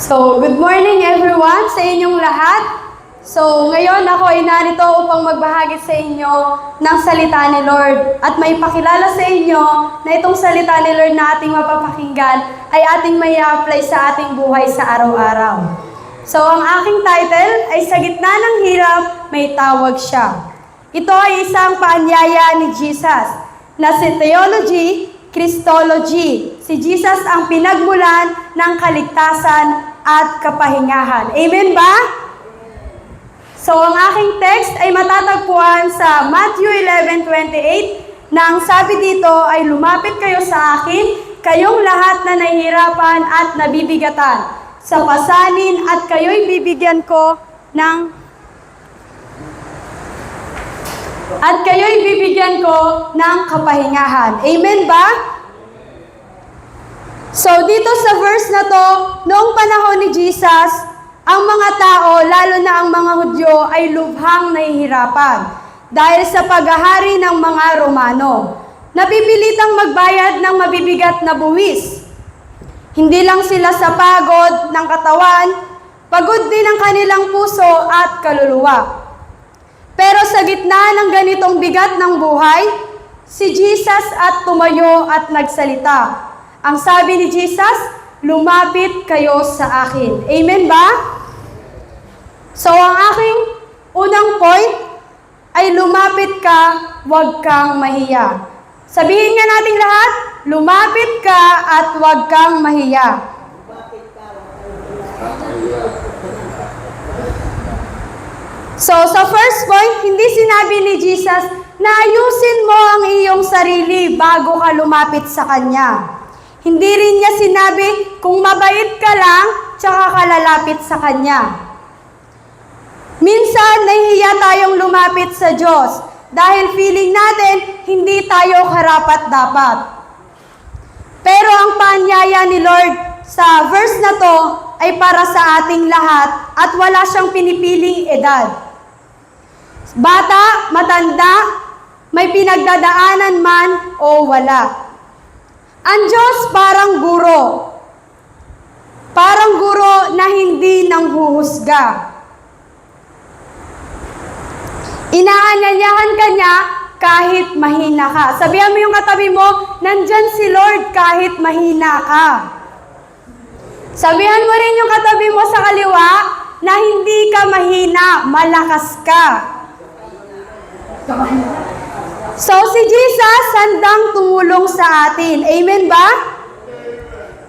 So, good morning everyone sa inyong lahat. So, ngayon ako ay narito upang magbahagi sa inyo ng salita ni Lord at may pakilala sa inyo na itong salita ni Lord na ating mapapakinggan ay ating may apply sa ating buhay sa araw-araw. So, ang aking title ay Sa Gitna ng Hirap, May Tawag Siya. Ito ay isang paanyaya ni Jesus na si Theology, Christology. Si Jesus ang pinagmulan ng kaligtasan at kapahingahan. Amen ba? So, ang aking text ay matatagpuan sa Matthew 11.28 na ang sabi dito ay lumapit kayo sa akin, kayong lahat na nahihirapan at nabibigatan, sa pasanin at kayo'y bibigyan ko ng at kayo'y bibigyan ko ng kapahingahan. Amen ba? So dito sa verse na to, noong panahon ni Jesus, ang mga tao, lalo na ang mga Hudyo, ay lubhang nahihirapan dahil sa paghahari ng mga Romano. Napipilitang magbayad ng mabibigat na buwis. Hindi lang sila sa pagod ng katawan, pagod din ang kanilang puso at kaluluwa. Pero sa gitna ng ganitong bigat ng buhay, si Jesus at tumayo at nagsalita. Ang sabi ni Jesus, lumapit kayo sa akin. Amen ba? So ang aking unang point ay lumapit ka, huwag kang mahiya. Sabihin nga nating lahat, lumapit ka at huwag kang mahiya. So, sa first point, hindi sinabi ni Jesus na ayusin mo ang iyong sarili bago ka lumapit sa Kanya. Hindi rin niya sinabi kung mabait ka lang, tsaka ka lalapit sa Kanya. Minsan, nahihiya tayong lumapit sa Diyos dahil feeling natin hindi tayo karapat-dapat. Pero ang paanyaya ni Lord sa verse na to ay para sa ating lahat at wala siyang pinipiling edad. Bata, matanda, may pinagdadaanan man o wala. Ang Diyos parang guro. Parang guro na hindi nanghuhusga. Inaanyayahan ka niya kahit mahina ka. Sabihan mo yung katabi mo, nandyan si Lord kahit mahina ka. Sabihan mo rin yung katabi mo sa kaliwa na hindi ka mahina, malakas ka. So si Jesus handang tumulong sa atin. Amen ba?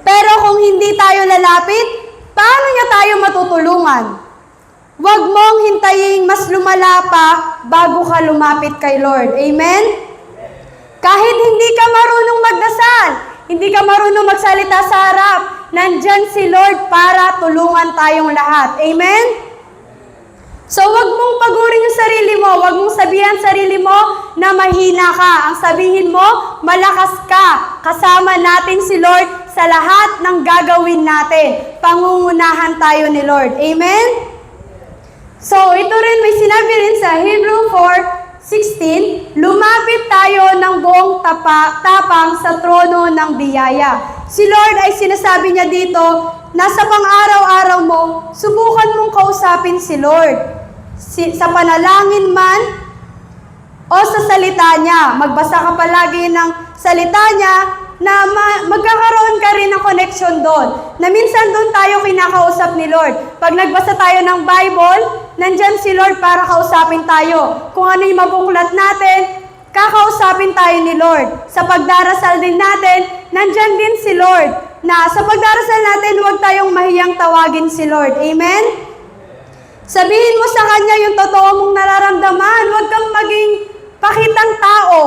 Pero kung hindi tayo lalapit, paano niya tayo matutulungan? Huwag mong hintayin mas lumala pa bago ka lumapit kay Lord. Amen? Kahit hindi ka marunong magdasal, hindi ka marunong magsalita sa harap, nandyan si Lord para tulungan tayong lahat. Amen? So, wag mong pagurin yung sarili mo. Wag mong sabihan sarili mo na mahina ka. Ang sabihin mo, malakas ka. Kasama natin si Lord sa lahat ng gagawin natin. Pangungunahan tayo ni Lord. Amen? So, ito rin may sinabi rin sa Hebrew 4:16, lumapit tayo ng buong tapa, tapang sa trono ng biyaya. Si Lord ay sinasabi niya dito, nasa pang-araw-araw mo, subukan mong kausapin si Lord. Si, sa panalangin man o sa salita niya. Magbasa ka palagi ng salita niya na ma- magkakaroon ka rin ng connection doon. Na minsan doon tayo kinakausap ni Lord. Pag nagbasa tayo ng Bible, nandyan si Lord para kausapin tayo. Kung ano yung mabuklat natin, kakausapin tayo ni Lord. Sa pagdarasal din natin, nandyan din si Lord. Na sa pagdarasal natin, huwag tayong mahiyang tawagin si Lord. Amen? Sabihin mo sa Kanya yung totoo mong nararamdaman. Huwag kang maging pakitang tao.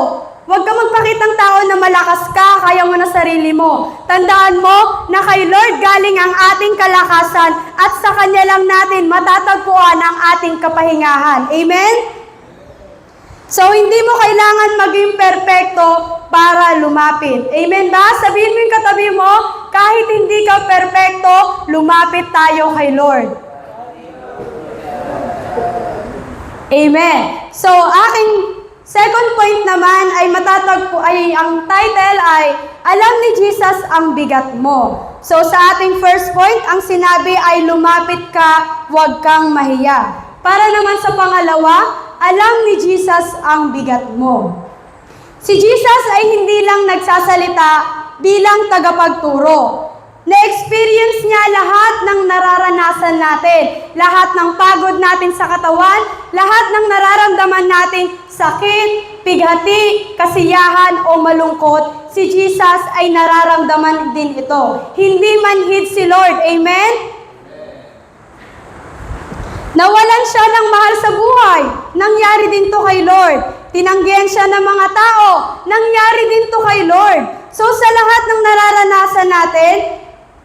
Huwag kang magpakitang tao na malakas ka, kaya mo na sarili mo. Tandaan mo na kay Lord galing ang ating kalakasan at sa Kanya lang natin matatagpuan ang ating kapahingahan. Amen? So, hindi mo kailangan maging perpekto para lumapit. Amen ba? Sabihin mo yung katabi mo, kahit hindi ka perpekto, lumapit tayo kay Lord. Amen. So, aking second point naman ay matatagpo ay ang title ay Alam ni Jesus ang bigat mo. So sa ating first point, ang sinabi ay lumapit ka, huwag kang mahiya. Para naman sa pangalawa, alam ni Jesus ang bigat mo. Si Jesus ay hindi lang nagsasalita bilang tagapagturo. Na-experience niya lahat ng nararanasan natin, lahat ng pagod natin sa katawan, lahat ng nararamdaman nating sakit, pighati, kasiyahan o malungkot, si Jesus ay nararamdaman din ito. Hindi manhid si Lord. Amen? Nawalan siya ng mahal sa buhay. Nangyari din to kay Lord. Tinanggihan siya ng mga tao. Nangyari din to kay Lord. So sa lahat ng nararanasan natin,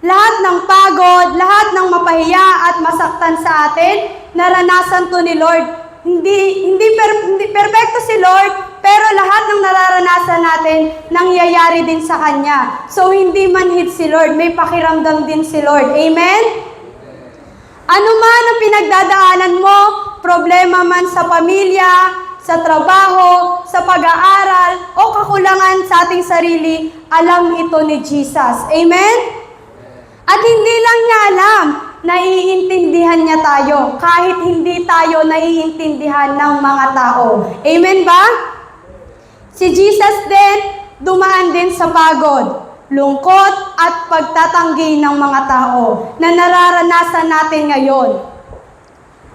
lahat ng pagod, lahat ng mapahiya at masaktan sa atin, naranasan to ni Lord. Hindi hindi per, hindi perpekto si Lord, pero lahat ng nararanasan natin nangyayari din sa kanya. So hindi manhid si Lord, may pakiramdam din si Lord. Amen. Ano man ang pinagdadaanan mo, problema man sa pamilya, sa trabaho, sa pag-aaral, o kakulangan sa ating sarili, alam ito ni Jesus. Amen? At hindi lang niya alam, naiintindihan niya tayo, kahit hindi tayo naiintindihan ng mga tao. Amen ba? Si Jesus din, dumaan din sa pagod, lungkot at pagtatanggi ng mga tao na nararanasan natin ngayon.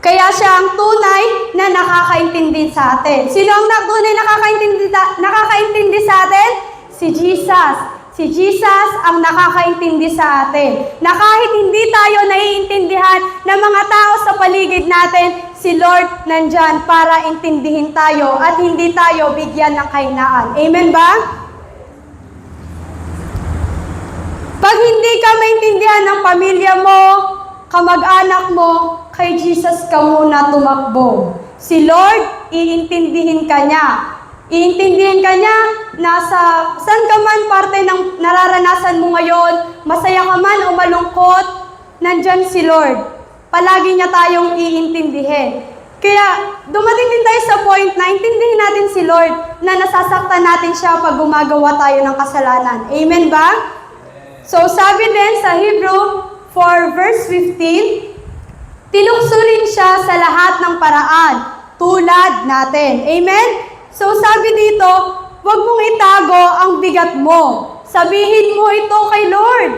Kaya siya ang tunay na nakakaintindi sa atin. Sino ang na- tunay nakakaintindi, nakakaintindi sa atin? Si Jesus. Si Jesus ang nakakaintindi sa atin. Na kahit hindi tayo naiintindihan ng mga tao sa paligid natin, si Lord nandyan para intindihin tayo at hindi tayo bigyan ng kahinaan. Amen ba? Pag hindi ka maintindihan ng pamilya mo, kamag-anak mo, kay Jesus ka muna tumakbo. Si Lord, iintindihin ka niya. Iintindihin ka niya, nasa saan ka man parte ng nararanasan mo ngayon, masaya ka man o malungkot, nandyan si Lord. Palagi niya tayong iintindihin. Kaya dumating din tayo sa point na intindihin natin si Lord na nasasaktan natin siya pag gumagawa tayo ng kasalanan. Amen ba? So sabi din sa Hebrew 4 verse 15, tinuksulin siya sa lahat ng paraan, tulad natin. Amen? So sabi dito, huwag mong itago ang bigat mo. Sabihin mo ito kay Lord.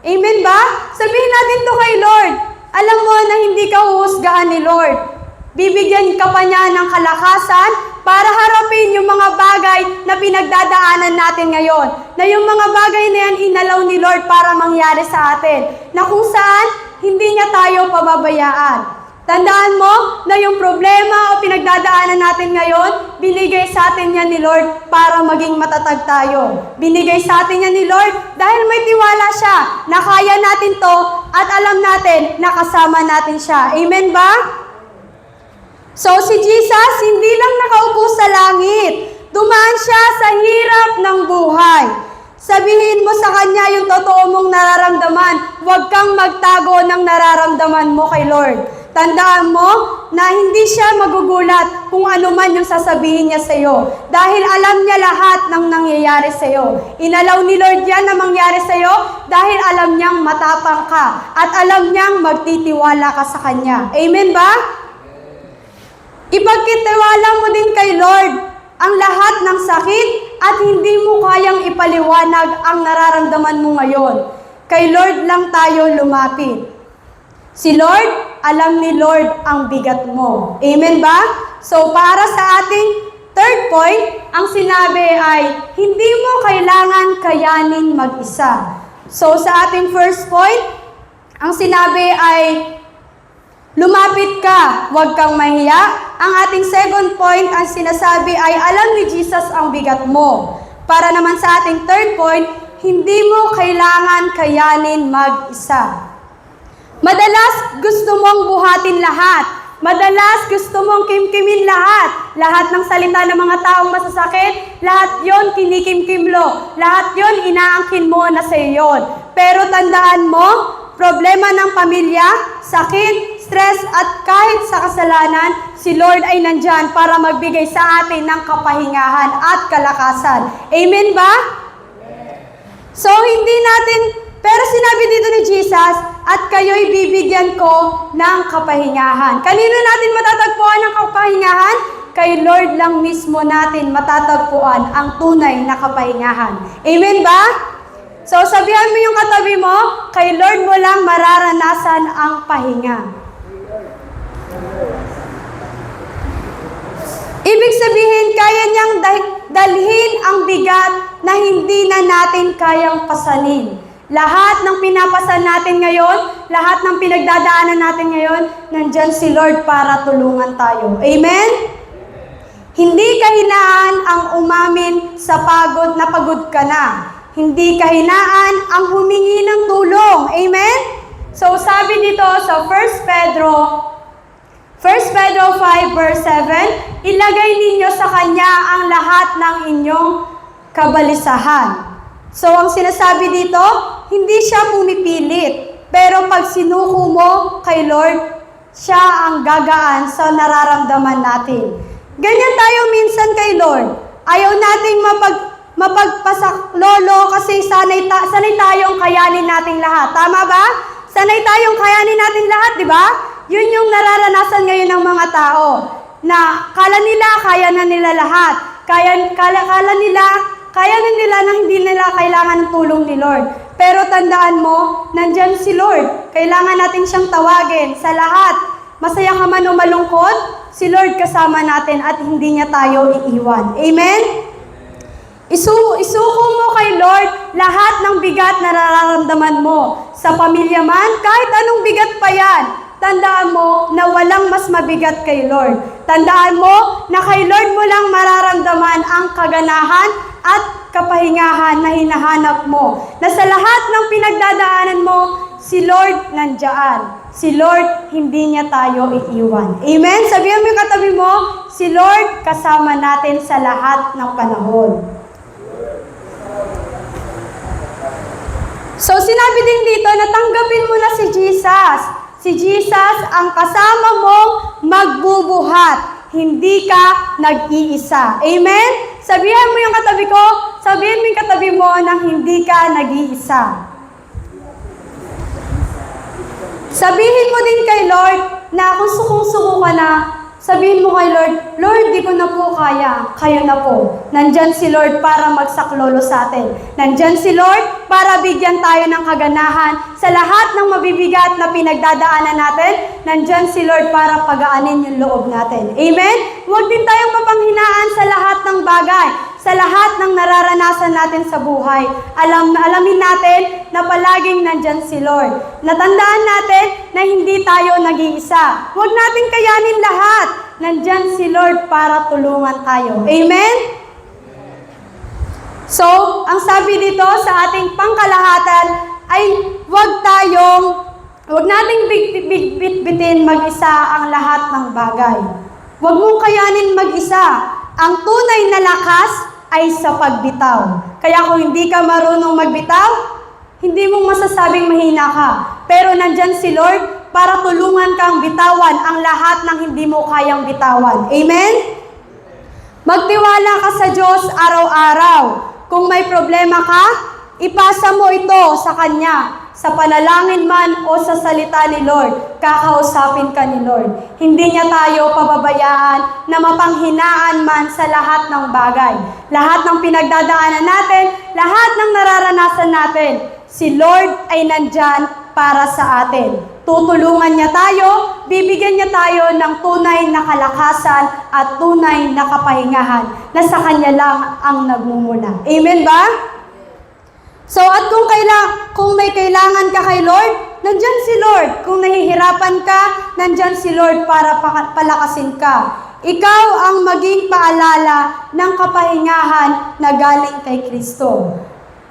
Amen ba? Sabihin natin to kay Lord. Alam mo na hindi ka huhusgahan ni Lord. Bibigyan ka pa niya ng kalakasan para harapin yung mga bagay na pinagdadaanan natin ngayon. Na yung mga bagay na yan inalaw ni Lord para mangyari sa atin. Na kung saan, hindi niya tayo pababayaan. Tandaan mo na yung problema o pinagdadaanan natin ngayon, binigay sa atin yan ni Lord para maging matatag tayo. Binigay sa atin yan ni Lord dahil may tiwala siya na kaya natin to at alam natin na kasama natin siya. Amen ba? So si Jesus hindi lang nakaupo sa langit. Dumaan siya sa hirap ng buhay. Sabihin mo sa kanya yung totoo mong nararamdaman. Huwag kang magtago ng nararamdaman mo kay Lord. Tandaan mo na hindi siya magugulat kung ano man yung sasabihin niya sa iyo. Dahil alam niya lahat ng nangyayari sa iyo. Inalaw ni Lord yan na mangyari sa iyo dahil alam niyang matapang ka at alam niyang magtitiwala ka sa Kanya. Amen ba? Ipagkitiwala mo din kay Lord ang lahat ng sakit at hindi mo kayang ipaliwanag ang nararamdaman mo ngayon. Kay Lord lang tayo lumapit. Si Lord, alam ni Lord ang bigat mo. Amen ba? So para sa ating third point, ang sinabi ay, hindi mo kailangan kayanin mag-isa. So sa ating first point, ang sinabi ay, Lumapit ka, huwag kang mahiya. Ang ating second point, ang sinasabi ay alam ni Jesus ang bigat mo. Para naman sa ating third point, hindi mo kailangan kayanin mag-isa. Madalas gusto mong buhatin lahat. Madalas gusto mong kimkimin lahat. Lahat ng salita ng mga taong masasakit, lahat yon kinikimkimlo. Lahat yon inaangkin mo na sa iyon. Pero tandaan mo, problema ng pamilya, sakit, stress at kahit sa kasalanan, si Lord ay nandyan para magbigay sa atin ng kapahingahan at kalakasan. Amen ba? So, hindi natin Pero sinabi dito ni Jesus, at kayo'y bibigyan ko ng kapahingahan. Kanino natin matatagpuan ang kapahingahan? Kay Lord lang mismo natin matatagpuan ang tunay na kapahingahan. Amen ba? So sabihan mo yung katabi mo, kay Lord mo lang mararanasan ang pahinga. Ibig sabihin, kaya niyang dalhin ang bigat na hindi na natin kayang pasanin. Lahat ng pinapasan natin ngayon, lahat ng pinagdadaanan natin ngayon, nandyan si Lord para tulungan tayo. Amen? Hindi kahinaan ang umamin sa pagod na pagod ka na. Hindi kahinaan ang humingi ng tulong. Amen? So sabi dito sa 1 Pedro 1 Pedro 5 verse 7, ilagay ninyo sa Kanya ang lahat ng inyong kabalisahan. So ang sinasabi dito, hindi siya pumipilit. Pero pag sinuko mo kay Lord, siya ang gagaan sa nararamdaman natin. Ganyan tayo minsan kay Lord. Ayaw nating mapag, mapagpasak lolo kasi sanay, ta, sanay tayong kayanin nating lahat. Tama ba? Sanay tayong kayanin natin lahat, di ba? Yun yung nararanasan ngayon ng mga tao. Na kala nila, kaya na nila lahat. Kaya, kala, kala nila, kaya na nila na hindi nila kailangan ng tulong ni Lord. Pero tandaan mo, nandyan si Lord. Kailangan natin siyang tawagin sa lahat. Masaya ka man o malungkot, si Lord kasama natin at hindi niya tayo iiwan. Amen? Isu isuko mo kay Lord lahat ng bigat na nararamdaman mo. Sa pamilya man, kahit anong bigat pa yan, tandaan mo na walang mas mabigat kay Lord. Tandaan mo na kay Lord mo lang mararamdaman ang kaganahan at kapahingahan na hinahanap mo. Na sa lahat ng pinagdadaanan mo, si Lord nandyan. Si Lord, hindi niya tayo iiwan. Amen? Sabihan mo yung katabi mo, si Lord kasama natin sa lahat ng panahon. So sinabi din dito na tanggapin mo na si Jesus. Si Jesus ang kasama mong magbubuhat. Hindi ka nag-iisa. Amen? Sabihan mo yung katabi ko, sabihin mo yung katabi mo na hindi ka nag-iisa. Sabihin mo din kay Lord na kung sukong-suko ka na, sabihin mo kay Lord, Lord, di ko na po kaya, kayo na po. Nandyan si Lord para magsaklolo sa atin. Nandyan si Lord para bigyan tayo ng kaganahan sa lahat ng mabibigat na pinagdadaanan natin. Nandyan si Lord para pagaanin yung loob natin. Amen? Huwag din tayong mapanghinaan sa lahat ng lahat ng nararanasan natin sa buhay. Alam alamin natin na palaging nandyan si Lord. Natandaan natin na hindi tayo nag-iisa. Huwag natin kayanin lahat. Nandyan si Lord para tulungan tayo. Amen? So, ang sabi dito sa ating pangkalahatan ay huwag tayong, huwag nating bit- bit- bitbitin mag-isa ang lahat ng bagay. Huwag mong kayanin mag-isa. Ang tunay na lakas ay sa pagbitaw. Kaya kung hindi ka marunong magbitaw, hindi mong masasabing mahina ka. Pero nandyan si Lord para tulungan kang bitawan ang lahat ng hindi mo kayang bitawan. Amen? Magtiwala ka sa Diyos araw-araw. Kung may problema ka, ipasa mo ito sa Kanya. Sa panalangin man o sa salita ni Lord, kakausapin ka ni Lord. Hindi niya tayo pababayaan na mapanghinaan man sa lahat ng bagay. Lahat ng pinagdadaanan natin, lahat ng nararanasan natin, si Lord ay nandyan para sa atin. Tutulungan niya tayo, bibigyan niya tayo ng tunay na kalakasan at tunay na kapahingahan na sa Kanya lang ang nagmumula. Amen ba? So at kung kaila, kung may kailangan ka kay Lord, nandyan si Lord. Kung nahihirapan ka, nandyan si Lord para pa- palakasin ka. Ikaw ang maging paalala ng kapahingahan na galing kay Kristo.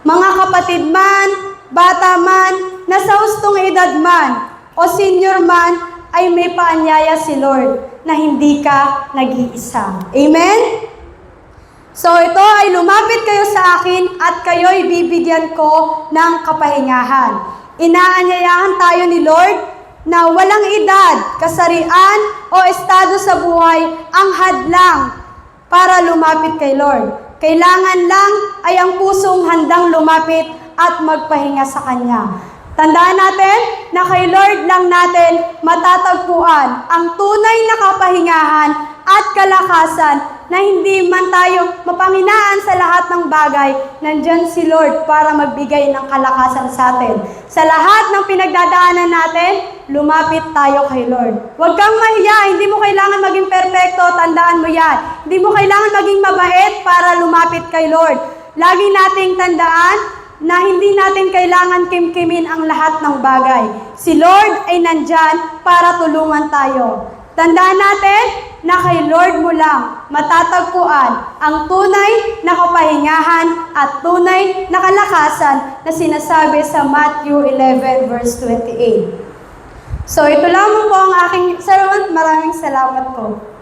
Mga kapatid man, bata man, nasa hustong edad man, o senior man, ay may paanyaya si Lord na hindi ka nag-iisa. Amen? So ito ay lumapit kayo sa akin at kayo'y bibigyan ko ng kapahingahan. Inaanyayahan tayo ni Lord na walang edad, kasarian o estado sa buhay ang hadlang para lumapit kay Lord. Kailangan lang ay ang pusong handang lumapit at magpahinga sa Kanya. Tandaan natin na kay Lord lang natin matatagpuan ang tunay na kapahingahan at kalakasan na hindi man tayo mapanginaan sa lahat ng bagay, nandyan si Lord para magbigay ng kalakasan sa atin. Sa lahat ng pinagdadaanan natin, lumapit tayo kay Lord. Huwag kang mahiya, hindi mo kailangan maging perpekto, tandaan mo yan. Hindi mo kailangan maging mabait para lumapit kay Lord. Lagi nating tandaan na hindi natin kailangan kimkimin ang lahat ng bagay. Si Lord ay nandyan para tulungan tayo. Tandaan natin na kay Lord mo lang matatagpuan ang tunay na kapahingahan at tunay na kalakasan na sinasabi sa Matthew 11 verse 28. So ito lamang po ang aking sermon. Maraming salamat po.